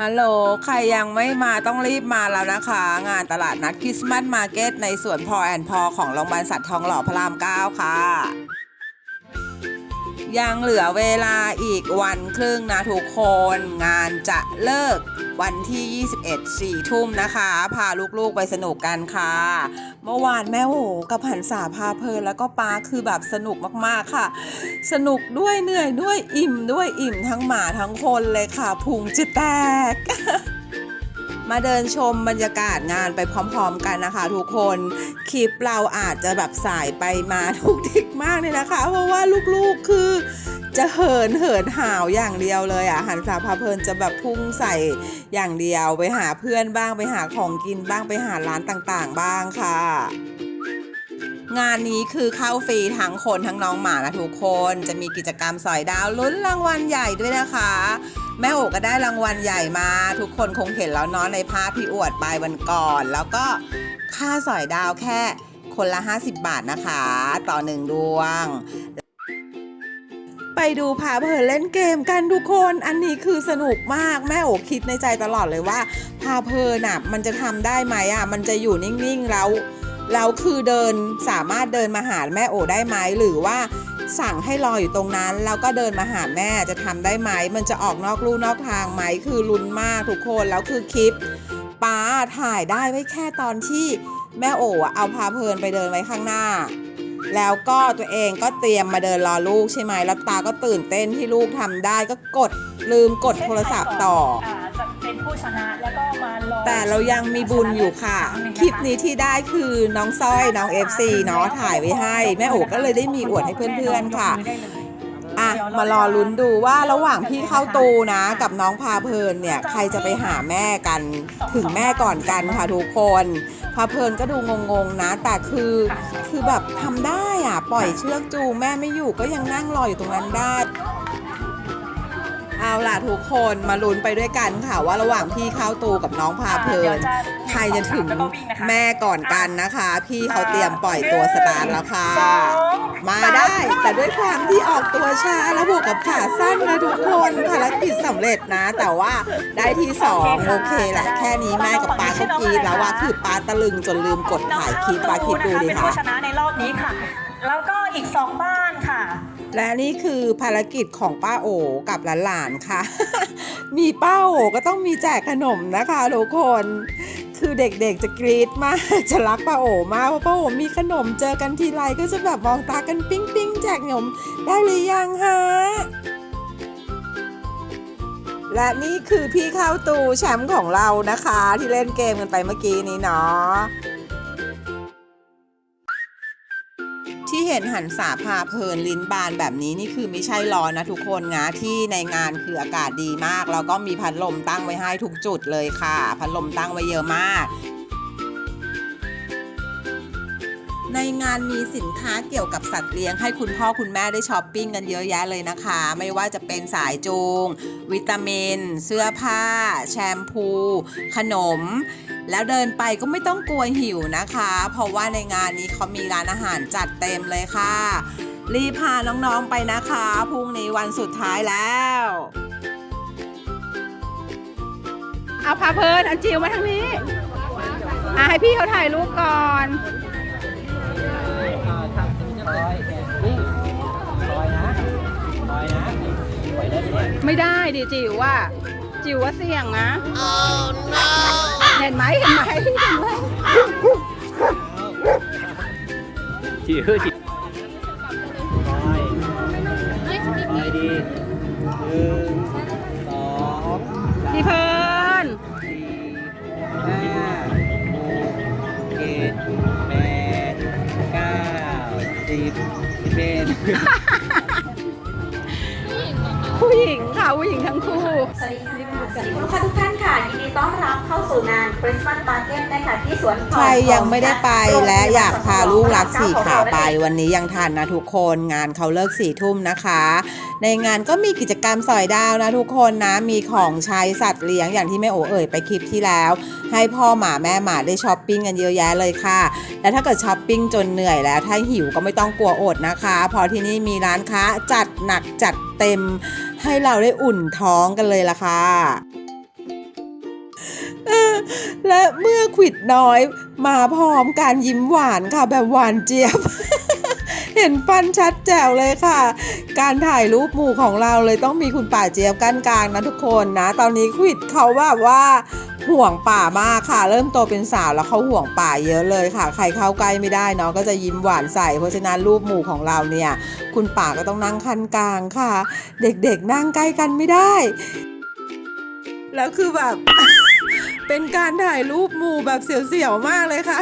ฮัลโหล ใครยังไม่มาต้องรีบมาแล้วนะคะ งานตลาดนัดคริสต์มาสมาร์เก็ตในสวนพอแอนพอของโรงพยาบาลสัตว์ทองหล่อพระราม 9 ค่ะ ยังเหลือเวลาอีกวันครึ่งนะทุกคน งานจะเลิกวันที่ 21 4 ทุ่มนะคะ พาลูกๆไปสนุกกันค่ะ เมื่อวานแม่โหกับหันสาพาเพลินแล้วก็ปาคือแบบสนุกมากๆค่ะ สนุกด้วยเหนื่อยด้วยอิ่มด้วยอิ่มทั้งหมาทั้งคนเลยค่ะพุงจะแตก มาเดินชมบรรยากาศงานไปพร้อมๆกันนะคะ ทุกคนคลิปเราอาจจะแบบสายไปมาทุกทิกมากเลยนะคะ เพราะว่าลูกๆคือจะเหินเหินหาวอย่างเดียวเลยอะหันสาพาเพลินจะแบบพุ่งใส่อย่างเดียวไปหาเพื่อนบ้างไปหาของกินบ้างไปหาร้านต่างๆ บ้างค่ะงานนี้คือเข้าฟรีทั้งคนทั้งน้องหมานะทุกคน จะมีกิจกรรมสอยดาวลุ้นรางวัลใหญ่ด้วยนะคะ แม่โอก็ได้รางวัลใหญ่มา ทุกคนคงเห็นแล้วเนาะในภาพที่อวดไปวันก่อน แล้วก็ค่าสอยดาวแค่คนละ 50 บาทนะคะ ต่อหนึ่งดวง ไปดูพาเพลินเล่นเกมกันทุกคนอันนี้คือสนุกมากแม่โอคิดในใจตลอดเลยว่า พาเพลินอะมันจะทำได้ไหมอะมันจะอยู่นิ่งๆแล้วแล้วคือเดินสามารถเดินมาหาแม่โอได้ไหมหรือว่า สั่งให้รออยู่ตรงนั้น แล้วก็เดินมาหาแม่จะทำได้ไหม มันจะออกนอกลู่นอกทางไหม คือลุ้นมากทุกคน แล้วคือคลิปป้าถ่ายได้ไว้แค่ตอนที่แม่โออะเอาพาเพลินไปเดินไว้ข้างหน้า แล้วก็ตัวเองก็เตรียมมาเดินรอลูกใช่ไหม แล้วตาก็ตื่นเต้นที่ลูกทำได้ก็กดลืมกดโทรศัพท์ต่อ แต่เรายังมีบุญอยู่ค่ะ คลิปนี้ที่ได้คือน้องสร้อยน้อง FC เนาะถ่ายไว้ให้ แม่โอ๋ก็เลยได้มีอวดให้เพื่อนๆค่ะอะมารอลุ้นดูว่าระหว่างพี่เข้าตูนะ กับน้องพาเพลินเนี่ยใครจะไปหาแม่กันถึงแม่ก่อนกันค่ะทุกคน พาเพลินก็ดูงงๆนะ แต่คือคือแบบทำได้อะปล่อยเชือกจูงแม่ไม่อยู่ก็ยังนั่งรออยู่ตรงนั้นได้ เอาล่ะทุกคนมาลุ้นไปด้วยกันค่ะว่าระหว่างพี่เข้าตูกับน้องพาเพลินใครจะถึงแม่ก่อนกันนะคะ พี่เขาเตรียมปล่อยตัวสตาร์ทแล้วค่ะ มาได้แต่ด้วยความที่ออกตัวช้าแล้วบวกกับขาสั้นนะทุกคนภารกิจสำเร็จนะ แต่ว่าได้ที่สองโอเคแหละแค่นี้แม่กับปาก็กรีดแล้วว่าคือปาตะลึงจนลืมกดถ่ายคลิปปาคิดดูดิเป็นค่ะผู้ชนะในรอบนี้ค่ะ แล้วก็อีกสองบ้านค่ะ และนี่คือภารกิจของป้าโอกับหลานๆค่ะ มีป้าโอก็ต้องมีแจกขนมนะคะทุกคน คือเด็กๆจะกรี๊ดมากจะรักป้าโอมากเพราะป้าโอมีขนมเจอกันทีไรก็จะแบบมองตากันปิ๊งปิ๊งๆแจกขนมได้หรือยังฮะ และนี่คือพี่เข้าตูแชมป์ของเรานะคะ ที่เล่นเกมกันไปเมื่อกี้นี้เนาะ เห็นหันสาพาเพลินลิ้นบานแบบนี้นี่คือไม่ใช่ร้อนนะทุกคนนะที่ในงานคืออากาศดีมาก แล้วก็มีพัดลมตั้งไว้ให้ทุกจุดเลยค่ะ พัดลมตั้งไว้เยอะมากในงานมีสินค้าเกี่ยวกับสัตว์เลี้ยงให้คุณพ่อคุณแม่ได้ช้อปปิ้งกันเยอะแยะเลยนะคะ ไม่ว่าจะเป็นสายจูง วิตามิน เสื้อผ้า แชมพู ขนม แล้วเดินไปก็ไม่ต้องกลัวหิวนะคะ เพราะว่าในงานนี้เขามีร้านอาหารจัดเต็มเลยค่ะ รีบพาน้องๆไปนะคะพรุ่งนี้วันสุดท้ายแล้วเอาพาเพลินอันจิวมาทางนี้อะให้พี่เขาถ่ายรูปก่อนไม่ได้ดิจิวว่า จิวว่าเสี่ยงนะ เห็นไหมเห็นไหมเห็นไหมจิ๋วจิ๋วคอยคอยดีหนึ่งสองสามพี่เพลินสี่ห้าหกเจ็ดแปดเก้าสิบสิบเอ็ดผู้หญิงค่ะผู้หญิงทั้งคู่ สวัสดีค่ะสวัสดีคุณลูกค้าทุกท่านค่ะยิน ดีต้อนรับเข้าสู่งาน Christmas Market นะคะที่สวนใครยังไม่ได้ไปและอยากพาลูกรักสี่ขาไป วันนี้ยังทันนะทุกคนงานเขาเลิกสี่ทุ่มนะคะ ในงานก็มีกิจกรรมสอยดาวนะทุกคนนะมีของใช้สัตว์เลี้ยงอย่างที่แม่โอเอ่ยไปคลิปที่แล้ว ให้พ่อหมาแม่หมาได้ช้อปปิ้งกันเยอะแยะเลยค่ะ และถ้าเกิดช้อปปิ้งจนเหนื่อยแล้วถ้าหิวก็ไม่ต้องกลัวอดนะคะเพอที่นี่มีร้านค้าจัดหนักจัดเต็ม ให้เราได้อุ่นท้องกันเลยล่ะค่ะ และเมื่อขวิดน้อยมาพร้อมการยิ้มหวานค่ะแบบหวานเจี๊ยบ เห็นฟันชัดแจ๋วเลยค่ะ การถ่ายรูปหมู่ของเราเลยต้องมีคุณป่าเจี๊ยบกั้นกลางนะทุกคนนะ ตอนนี้ขวิดเขาแบบว่าห่วงป่ามากค่ะ เริ่มโตเป็นสาวแล้วเขาห่วงป่าเยอะเลยค่ะ ใครเข้าใกล้ไม่ได้เนาะก็จะยิ้มหวานใส่เพราะฉะนั้นรูปหมู่ของเราเนี่ย คุณป่าก็ต้องนั่งคันกลางค่ะ เด็กๆนั่งใกล้กันไม่ได้ แล้วคือแบบ เป็นการถ่ายรูปหมู่แบบเสียวๆมากเลยค่ะ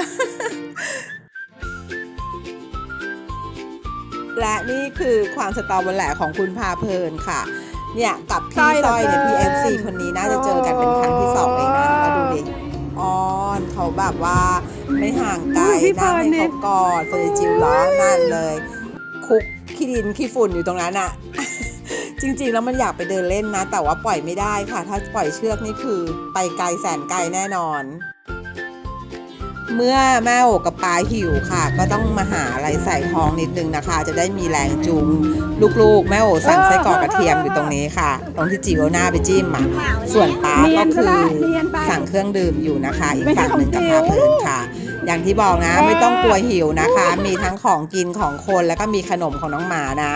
และนี่คือความสตรอเบอร์แหลของคุณพาเพลินค่ะ เนี่ยกับพี่สร้อยเนี่ย PFC คนนี้น่าจะเจอกันเป็นครั้งที่สองเองนะแล้วดูดิอ้อนเขาแบบว่าไม่ห่างไกลอุ๊ยพี่เพลินั่งนให้นี่เขากอดเฟอร์จิวล้อนั่นเลย คุกขี้ดินขี้ฝุ่นอยู่ตรงนั้นอะ จริงๆ แล้วมันอยากไปเดินเล่นนะ แต่ว่าปล่อยไม่ได้ค่ะ ถ้าปล่อยเชือกนี่คือไปไกลแสนไกลแน่นอน เมื่อแม่โอกกับปลาหิวค่ะ ก็ต้องมาหาอะไรใส่ท้องนิดนึงนะคะ จะได้มีแรงจูงลูกๆ แม่โอสั่งไส้กรอกกระเทียมอยู่ตรงนี้ค่ะ ตรงที่จิ๋วเอาหน้าไปจิ้มอะส่วนปลาเนียก็นคือซะละเนียนไปสั่งเครื่องดื่มอยู่นะคะ อีกไม่ใช่ฝั่งหนึ่งกับของพาจิ๋วเพลินค่ะอย่างที่บอกนะไม่ต้องกลัวหิวนะคะ มีทั้งของกินของคนแล้วก็มีขนมของน้องหมานะ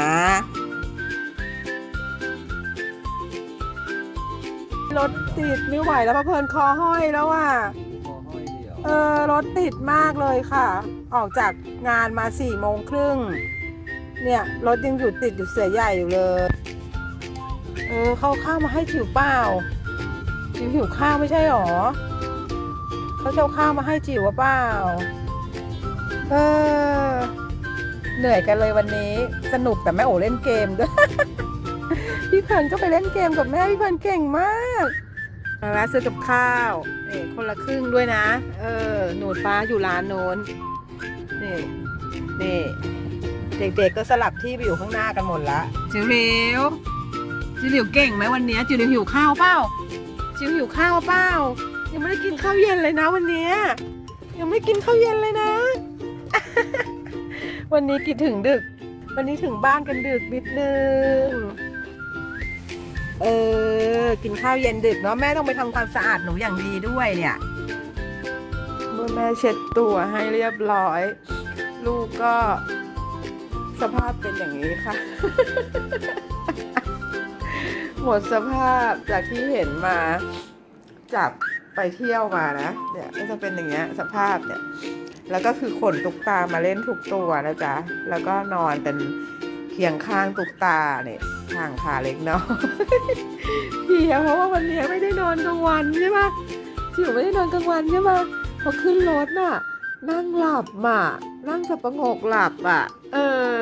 รถติดไม่ไหวแล้วพะเพลินคอห้อยแล้วอะเออรถติดมากเลยค่ะ ออกจากงานมาสี่โมงครึ่ง เนี่ยรถยังอยู่ติดอยู่เสือใหญ่อยู่เลย เออเขาเอาข้าวมาให้จิ๋วเปล่าจิ๋วหิวข้าวไม่ใช่หรอเขาจะเอาข้าวมาให้จิ๋วหรือเปล่า เออ เหนื่อยกันเลยวันนี้ สนุกแต่แม่โอเล่นเกมด้วย พี่เพลินก็ไปเล่นเกมกับแม่พี่เพลินเก่งมากมาแล้วซื้อกับข้าวนี่คนละครึ่งด้วยนะ เออ หนูฟ้าอยู่ร้านโน้นนี่นี่เด็กๆก็สลับที่ไปอยู่ข้างหน้ากันหมดละจิ๋วหลิวจิ๋วหลิวเก่งไหมวันนี้จิ๋วหลิวหิวข้าวเปล่าจิ๋วหิวข้าวเปล่ายังไม่ได้กินข้าวเย็นเลยนะวันเนี้ยยังไม่กินข้าวเย็นเลยนะ วันนี้กินถึงดึก วันนี้ถึงบ้านกันดึกนิดนึง เออ กินข้าวเย็นดึกเนาะแม่ต้องไปทำความสะอาดหนูอย่างดีด้วยเนี่ย เมื่อแม่เช็ดตัวให้เรียบร้อย ลูกก็สภาพเป็นอย่างนี้ค่ะ หมดสภาพจากที่เห็นมาจากไปเที่ยวมานะเนี่ยก็จะเป็นอย่างเงี้ยสภาพเนี่ย แล้วก็คือขนตุกตามาเล่นทุกตัวนะจ๊ะ แล้วก็นอนเป็น เคียงข้างตุกตาเนี่ยข้างขาเล็กน้อยเพียเพราะว่าวันนี้ไม่ได้นอนกลางวันใช่ปะจิ๋วไม่ได้นอนกลางวันใช่ปะพอขึ้นรถน่ะ นั่งหลับอะนั่งสับประงกหลับอะ เออ